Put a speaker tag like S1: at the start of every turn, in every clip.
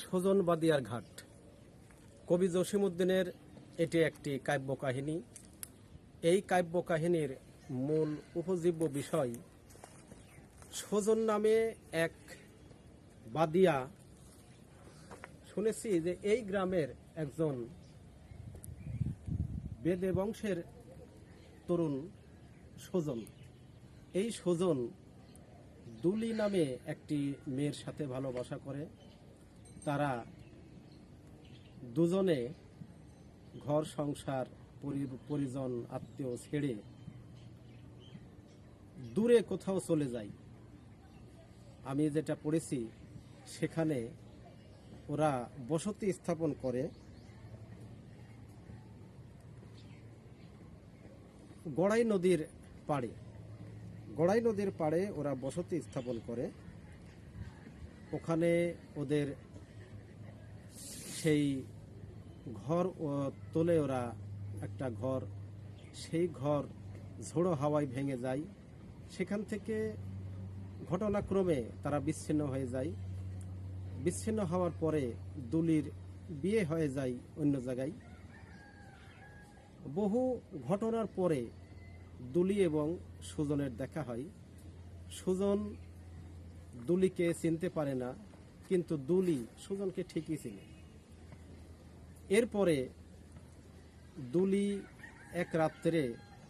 S1: সজনবাদিয়ার ঘাট। কবি জসিমুদ্দিনের এটি একটি কাব্য কাহিনী এই কাব্য কাহিনীর মূল উপজীব্য বিষয় সজন নামে এক বাদিয়া। শুনেছি যে এই গ্রামের একজন বেদে বংশের তরুণ সজন এই সজন দুলি নামে একটি মেয়ের সাথে ভালোবাসা করে। তারা দুজনে ঘর, সংসার, পরি- পরিজন, আত্মীয় ছেড়ে দূরে কোথাও চলে যায়। আমি যেটা পড়েছি, সেখানে ওরা বসতি স্থাপন করে, গড়াই নদীর পাড়ে, গড়াই নদীর পাড়ে ওরা বসতি স্থাপন করে। ওখানে ওদের সেই ঘর তোলে ওরা একটা ঘর। সেই ঘর ঝোড়ো হাওয়ায় ভেঙে যায়। সেখান থেকে ঘটনাক্রমে তারা বিচ্ছিন্ন হয়ে যায়। বিচ্ছিন্ন হওয়ার পরে দুলির বিয়ে হয়ে যায় অন্য জায়গায়। বহু ঘটনার পরে দুলি এবং সুজনের দেখা হয়। সুজন দুলিকে চিনতে পারে না, কিন্তু দুলি সুজনকে ঠিকই চিনে। এরপরে দুলি এক রাত্রে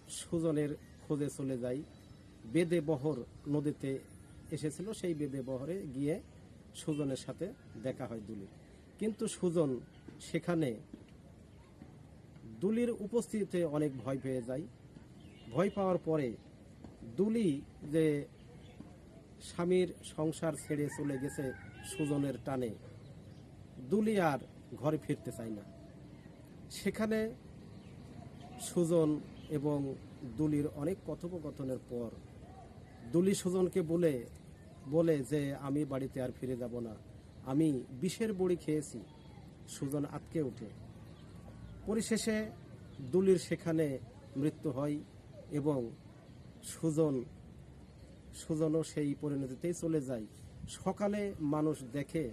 S1: সুজনের খোঁজে চলে যায় বেদে বহর নদীতে এসেছিল, সেই বেদে বহরে গিয়ে সুজনের সাথে দেখা হয় দুলির কিন্তু সুজন সেখানে দুলির উপস্থিতিতে অনেক ভয় পেয়ে যায়। ভয় পাওয়ার পরে দুলি যে স্বামীর সংসার ছেড়ে চলে গেছে সুজনের টানে, দুলি আর ঘরে ফিরতে চায় না। সেখানে সুজন এবং দুলির অনেক কথোপকথনের পর দুলি সুজনকে বলে বলে যে, আমি বাড়িতে আর ফিরে যাব না। আমি বিষের বড়ি খেয়েছি। সুজন আটকে ওঠে। পরিশেষে দুলির সেখানে মৃত্যু হয় এবং সুজন, সুজনও সেই পরিণতিতেই চলে যায়। সকালে মানুষ দেখে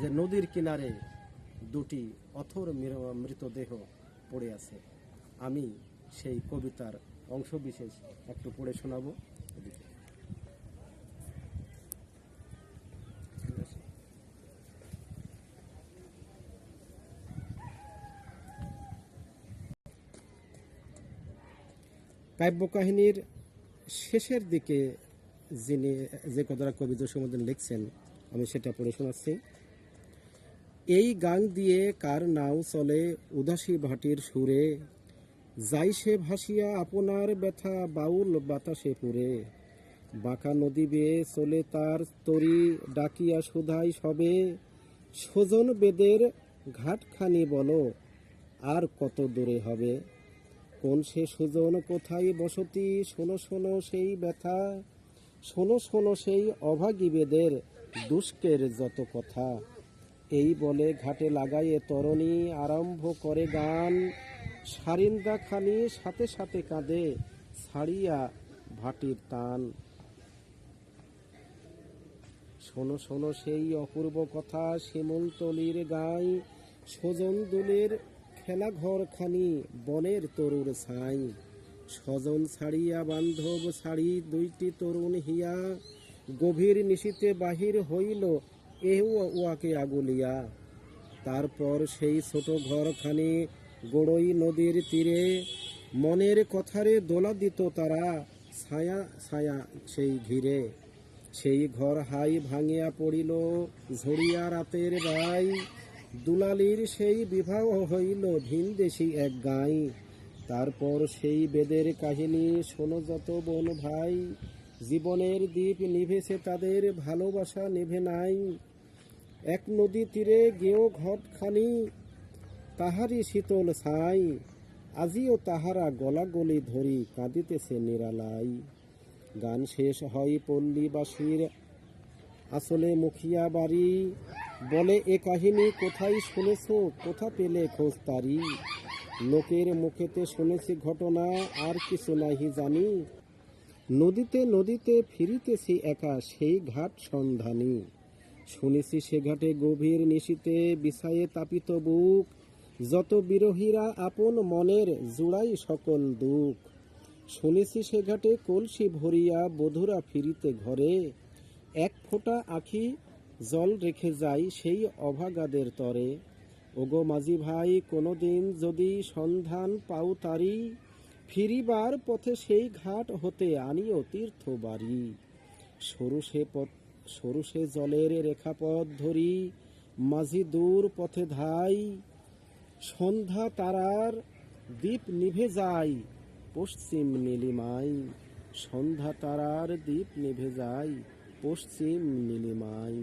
S1: যে নদীর কিনারে দুটি অথর মৃতদেহ পড়ে আছে আমি সেই কবিতার অংশ বিশেষ একটু পড়ে শোনাবো এদিকে। কাব্য কাহিনীর শেষের দিকে যিনি যে কথাটা কবিতা জসীমুদ্দিন লিখছেন, আমি সেটা পড়ে শোনাচ্ছি এই গাং দিয়ে কার নাও চলে উদাসী ভাটির সুরে? যাই সে ভাসিয়া আপনার ব্যথা বাউল বাতাসে পুরে। বাঁকা নদী বেয়ে চলে তার তরি ডাকিয়া সুধাই সবে। সজন বেদের ঘাটখানি বলো, আর কত দূরে হবে? কোন সে সুজন, কোথায় বসতি? শোনো শোনো সেই ব্যথা। শোনো শোনো সেই অভাগী বেদের দুষ্কের যত কথা। এই বলে ঘাটে লাগাইয়ে তরণী আরম্ভ করে গান। সারিন্দা খানি সাথে সাথে কাঁদে ছাড়িয়া ভাটির টান শোনো শোনো সেই অপূর্ব কথা শিমুলতলির গাই সজন দুলের খেলা ঘরখানি বনের তরুর ছাই। স্বজন ছাড়িয়া বান্ধব ছাড়ি দুইটি তরুণ হিয়া, গভীর নিশীতে বাহির হইল এও উয়াকে আগুলিয়া তারপর সেই ছোট ঘরখানি গড়ই নদীর তীরে মনের কথারে দোলা দিত তারা ছায়া ছায়া সেই ঘিরে। সেই ঘর হাই ভাঙিয়া পড়িল, ঝরিয়া রাতের রাই দুলালির সেই বিবাহ হইল ভিনদেশি এক গাই। তারপর সেই বেদের কাহিনী শোনো যত বোন ভাই। জীবনের দ্বীপ নিভেছে তাদের, ভালোবাসা নিভে নাই। এক নদী তীরে গেও ঘটখানি তাহারি শীতল ছাই। আজিও তাহারা গলাগলি ধরি, কাঁদিতেছে নিরালাই। গান শেষ হয় পল্লীবাসীর আসলে মুখিয়া বাড়ি। বলে এ কাহিনী, কোথায় শুনেছ? কোথা পেলে খোঁজ তারি? লোকের মুখেতে শুনেছি ঘটনা, আর কিছু নাহি জানি। নদীতে নদীতে ফিরিতেছি একা সেই ঘাট সন্ধানী। শুনেছি সে ঘাটে গভীর নিশিতে বিষায়ে তাপিত বুক। যত বিরোহীরা আপন মনের জুড়াই সকল দুঃখ। শুনেছি সে ঘাটে কলসি ভরিয়া বধুরা ফিরিতে ঘরে। এক ফোঁটা আখি জল রেখে যায় সেই অভাগাদের তরে। ওগো মাঝি ভাই, কোনোদিন যদি সন্ধান পাও তারি ফিরিবার পথে সেই ঘাট হতে আনিও তীর্থ বাড়ি সরু সে পথ, সরু সে জলের রেখাপথ ধরি, মাঝি দূর পথে ধাই। সন্ধ্যা তারার দ্বীপ নিভে যায়, পশ্চিম নীলিমায় সন্ধ্যা তারার দ্বীপ নিভে যায়, পশ্চিম নীলিমায়